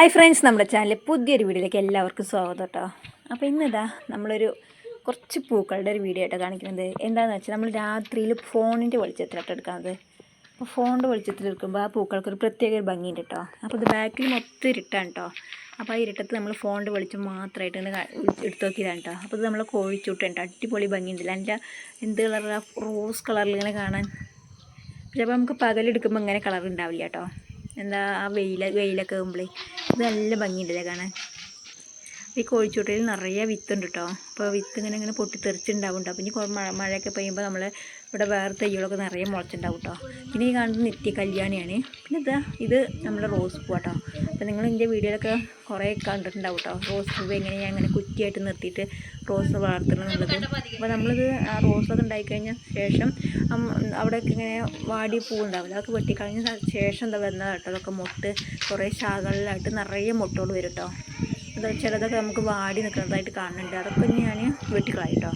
Hi friends നമ്മുടെ ചാനലിൽ പുതിയൊരു വീഡിയോയിലേക്ക് എല്ലാവർക്കും സ്വാഗതം കേട്ടോ അപ്പോൾ ഇന്നിതാ നമ്മളൊരു കുറച്ച് പൂക്കളുടെ ഒരു വീഡിയോ ആയിട്ട് കാണിക്കുന്നത്. എന്താണെന്ന് വെച്ചാൽ നമ്മൾ രാത്രിയിൽ ഫോണിന്റെ വെളിച്ചത്തിലായിട്ട് എടുക്കുന്നത്. അപ്പോൾ ഫോണിന്റെ വെളിച്ചത്തിൽ എടുക്കുമ്പോൾ ആ പൂക്കൾക്കൊരു പ്രത്യേക ഒരു ഭംഗിയുണ്ട് കേട്ടോ അപ്പോൾ ഇത് ബാക്കിൽ മൊത്തം ഇരുട്ടാണ് കേട്ടോ അപ്പോൾ ആ ഇരുട്ടത്ത് നമ്മൾ ഫോണിന്റെ വെളിച്ചം മാത്രമായിട്ട് ഇങ്ങനെ എടുത്തു നോക്കിയതാണ് കേട്ടോ അപ്പോൾ ഇത് നമ്മൾ കോഴിച്ചൂട്ടുണ്ട് അടിപൊളി ഭംഗിയുണ്ടല്ലോ അതിന്റെ എന്ത് കളറാണ് റോസ് കളറിൽ ഇങ്ങനെ കാണാൻ. ചിലപ്പോൾ അപ്പോൾ നമുക്ക് പകലെടുക്കുമ്പോൾ ഇങ്ങനെ കളർ ഉണ്ടാവില്ല കേട്ടോ എന്താ ആ വെയിൽ വെയിലൊക്കെ ആകുമ്പോഴേ ഇത് നല്ല ഭംഗിയുണ്ടല്ലേ കാണാൻ? ഈ കോഴിച്ചൂട്ടയിൽ നിറയെ വിത്തുണ്ട് കേട്ടോ അപ്പോൾ വിത്ത് ഇങ്ങനെ ഇങ്ങനെ പൊട്ടിത്തെറിച്ചുണ്ടാവും കേട്ടോ ഇനി മഴ മഴയൊക്കെ പെയ്യുമ്പോൾ നമ്മൾ ഇവിടെ വേറെ തൈകളൊക്കെ നിറയെ മുളച്ചിട്ടുണ്ടാവും കേട്ടോ പിന്നെ ഈ കാണുന്നത് നിത്യ കല്യാണിയാണ്. പിന്നെ ഇതാ ഇത് നമ്മുടെ റോസ് പൂ കേട്ടോ അപ്പോൾ നിങ്ങൾ എന്റെ വീഡിയോയിലൊക്കെ കുറേ കണ്ടിട്ടുണ്ടാവും കേട്ടോ റോസ് പൂവ് എങ്ങനെയാണ് അങ്ങനെ കുറ്റിയായിട്ട് നിർത്തിയിട്ട് റോസ് വളർത്തണം എന്നുള്ളത് അപ്പോൾ നമ്മളിത് ആ റോസൊക്കെ ഉണ്ടായിക്കഴിഞ്ഞ ശേഷം അവിടെ അവിടെയൊക്കെ ഇങ്ങനെ വാടി പൂവുണ്ടാവില്ല? അതൊക്കെ വെട്ടിക്കളഞ്ഞ ശേഷം എന്താ വരുന്നത് കേട്ടോ അതൊക്കെ മൊട്ട് കുറേ ശാഖകളിലായിട്ട് നിറയെ മുട്ടോട് വരും കേട്ടോ ചിലതൊക്കെ നമുക്ക് വാടി നിൽക്കുന്നതായിട്ട് കാണുന്നുണ്ട്. അതൊക്കെ ഞാൻ വെട്ടിക്കളയും കേട്ടോ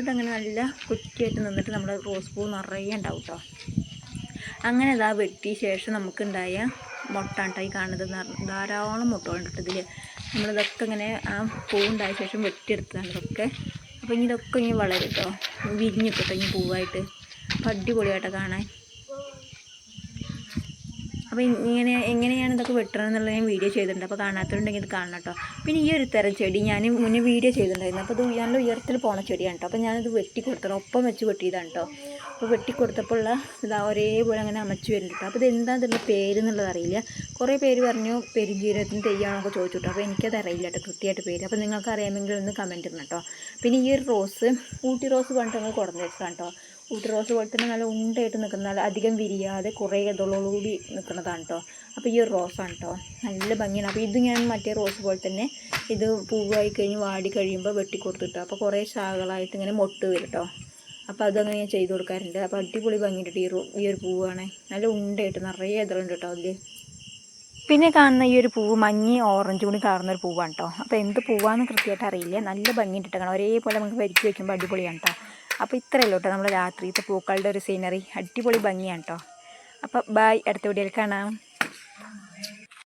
ഇതങ്ങനെ നല്ല കുറ്റിയായിട്ട് നിന്നിട്ട് നമ്മുടെ റോസ് പൂ നിറയെ ഉണ്ടാവും കേട്ടോ അങ്ങനെ ഇതാ വെട്ടിയ ശേഷം നമുക്കുണ്ടായ മുട്ടാണ്ടായി കാണുന്നത് ധാരാളം മുട്ടകളുണ്ട് ഇതിൽ നമ്മളിതൊക്കെ ഇങ്ങനെ ആ പൂ ഉണ്ടായ ശേഷം വെട്ടിയെടുത്തതാണ് ഇതൊക്കെ. അപ്പോൾ ഇനി ഇതൊക്കെ ഇനി വളരും കേട്ടോ വിരിഞ്ഞു കേട്ടോ ഇനി പൂവായിട്ട്. അടിപൊളിയായിട്ട് കാണാൻ. അപ്പോൾ ഇങ്ങനെ എങ്ങനെയാണ് വെട്ടണം ഞാൻ വീഡിയോ ചെയ്തിട്ടുണ്ട്. അപ്പോൾ കാണാത്തവരുണ്ടെങ്കിൽ ഇത് കാണണം കേട്ടോ പിന്നെ ഈ ഒരു തരം ചെടി ഞാൻ മുന്നേ വീഡിയോ ചെയ്തിട്ടുണ്ടായിരുന്നു. അപ്പോൾ ഇത് നല്ല ഉയരത്തിൽ പോണ ചെടിയാണ് കേട്ടോ അപ്പോൾ ഞാനിത് വെട്ടി കൊടുത്തണം ഒപ്പം വെച്ച് വെട്ടിയതാണ് കേട്ടോ അപ്പോൾ വെട്ടി കൊടുത്തപ്പോൾ ഉള്ള ഇതാ ഒരേപോലെ അങ്ങനെ അമച്ചു വരുന്നുണ്ട് അപ്പോൾ ഇത് എന്താ ഇതിന്റെ പേര് എന്നുള്ളത് അറിയില്ല. കുറേ പേര് പറഞ്ഞു പെരുംജീരകത്തിന് തെയ്യാണൊക്കെ ചോദിച്ചു കേട്ടോ അപ്പോൾ എനിക്കത് അറിയില്ല കേട്ടോ കൃത്യമായിട്ട് പേര്. അപ്പോൾ നിങ്ങൾക്ക് അറിയാമെങ്കിൽ ഒന്ന് കമന്റ് ഇടണം കേട്ടോ പിന്നെ ഈ ഒരു റോസ് ഊട്ടി റോസ് പറഞ്ഞിട്ട് ഞങ്ങൾ കൊടുന്ന് വെച്ചതാണ് കേട്ടോ ഊട്ടി റോസ് പോലെ തന്നെ നല്ല ഉണ്ടയായിട്ട് നിൽക്കുന്ന നല്ല അധികം വിരിയാതെ കുറേ ഇതളോടുകൂടി നിൽക്കുന്നതാണ് കേട്ടോ അപ്പോൾ ഈ ഒരു റോസാണ് കേട്ടോ നല്ല ഭംഗിയാണ്. അപ്പോൾ ഇത് ഞാൻ മറ്റേ റോസ് പോലെ തന്നെ ഇത് പൂവായി കഴിഞ്ഞ് വാടി കഴിയുമ്പോൾ വെട്ടി കൊടുത്തിട്ടോ അപ്പോൾ കുറേ ശാഖകളായിട്ട് ഇങ്ങനെ മൊട്ട് വരും കേട്ടോ അപ്പോൾ അതങ്ങനെ ഞാൻ ചെയ്ത് കൊടുക്കാറുണ്ട്. അപ്പോൾ അടിപൊളി ഭംഗിയിട്ട് ഈ ഈ ഒരു പൂവാണ്. നല്ല ഉണ്ടായിട്ട് നിറയെ ഇതളുണ്ട് കേട്ടോ അതിൽ പിന്നെ കാണുന്ന ഈ ഒരു പൂവ് മഞ്ഞ ഓറഞ്ച് കൂടി കാണുന്ന ഒരു പൂവാണ് കേട്ടോ അപ്പോൾ എന്ത് പൂവാന്ന് കൃത്യമായിട്ട് അറിയില്ല. നല്ല ഭംഗിയിട്ടിട്ടാണ് ഒരേപോലെ നമുക്ക് വരിച്ച് വെക്കുമ്പോൾ അടിപൊളിയാണ് കേട്ടോ അപ്പോൾ ഇത്രയല്ലോ കേട്ടോ നമ്മൾ രാത്രിത്തെ പൂക്കളുടെ ഒരു സീനറി അടിപൊളി ഭംഗിയാണ് കേട്ടോ അപ്പോൾ ബായ് അടുത്ത വീഡിയോയിൽ കാണാം.